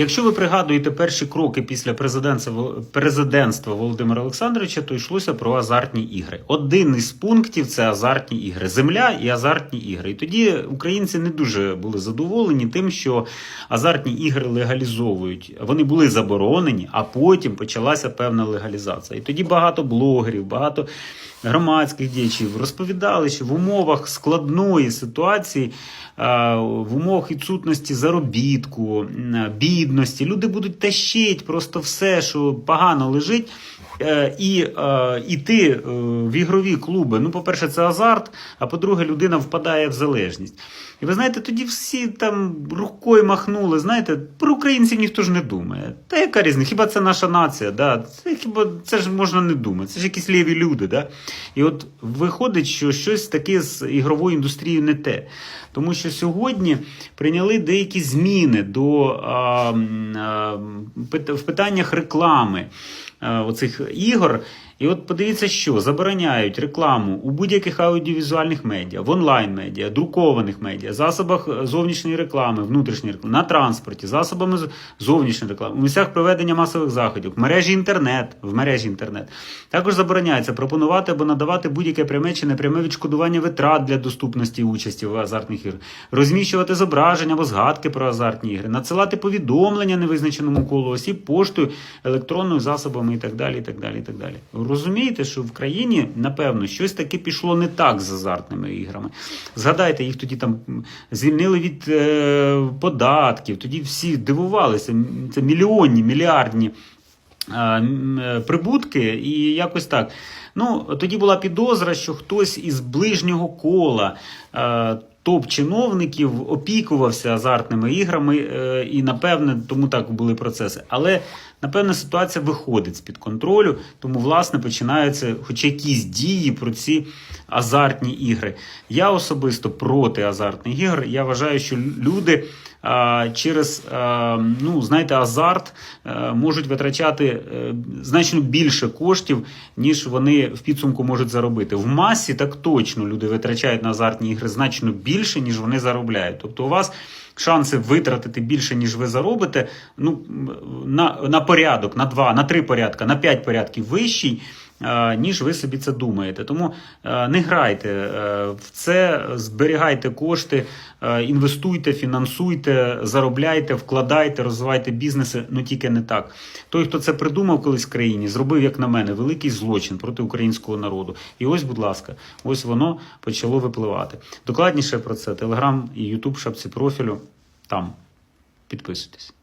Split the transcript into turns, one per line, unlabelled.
Якщо ви пригадуєте перші кроки після президентства, Володимира Олександровича, то йшлося про азартні ігри. Один із пунктів це азартні ігри, земля і азартні ігри. І тоді українці не дуже були задоволені тим, що азартні ігри легалізовують. Вони були заборонені, а потім почалася певна легалізація. І тоді багато блогерів, багато громадських діячів розповідали, що в умовах складної ситуації, е, в умовах відсутності заробітку, бідності, люди будуть тащити просто все, що погано лежить. е, І іти е, в ігрові клуби. Ну, по-перше, це азарт, а по-друге, людина впадає в залежність. І ви знаєте, тоді всі там рукою махнули. Знаєте, про українців ніхто ж не думає. Та яка різниця? Хіба це наша нація? Да? Це хіба це ж можна не думати? Це ж якісь ліві люди. Да? І от виходить, що щось таке з ігровою індустрією не те. Тому що сьогодні прийняли деякі зміни до а, а, в питаннях реклами оцих ігор. І от подивіться, що забороняють рекламу у будь-яких аудіовізуальних медіа, в онлайн-медіа, друкованих медіа, засобах е, зовнішньої реклами, внутрішньої реклами, на транспорті, засобами зовнішньої реклами, у місцях проведення масових заходів, в мережі інтернет, в мережі інтернет. Також забороняється пропонувати або надавати будь-яке пряме чи непряме відшкодування витрат для доступності участі в азартних іграх, розміщувати зображення або згадки про азартні ігри, надсилати повідомлення невизначеному колу осіб поштою, електронною засобами і так далі. І так далі, і так далі. Розумієте, що в країні, напевно, щось таке пішло не так з азартними іграми. Згадайте, їх тоді там звільнили від е, податків, тоді всі дивувалися. Це мільйонні, мільярдні е, е, прибутки, і якось так. Ну, тоді була підозра, що хтось із ближнього кола. Топ-чиновників опікувався азартними іграми, е, і напевне тому так були процеси. Але напевне ситуація виходить з під контролю, тому власне починаються хоч якісь дії про ці азартні ігри. Я особисто проти азартних ігор. Я вважаю, що люди через ну, знаєте, азарт можуть витрачати е, значно більше коштів, ніж вони в підсумку можуть заробити. В масі так точно люди витрачають на азартні ігри значно більше, ніж вони заробляють. Тобто у вас шанси витратити більше, ніж ви заробите, ну, на, на порядок, на два, на три порядка, на п'ять порядків вищий. Е, Ніж ви собі це думаєте. Тому е, не грайте е, в це, зберігайте кошти, інвестуйте, фінансуйте, заробляйте, вкладайте, розвивайте бізнеси, ну тільки не так. Той, хто це придумав колись в країні, зробив, як на мене, великий злочин проти українського народу. І ось, будь ласка, ось воно почало випливати. Докладніше про це Телеграм і Ютуб шапці профілю. Там підписуйтесь.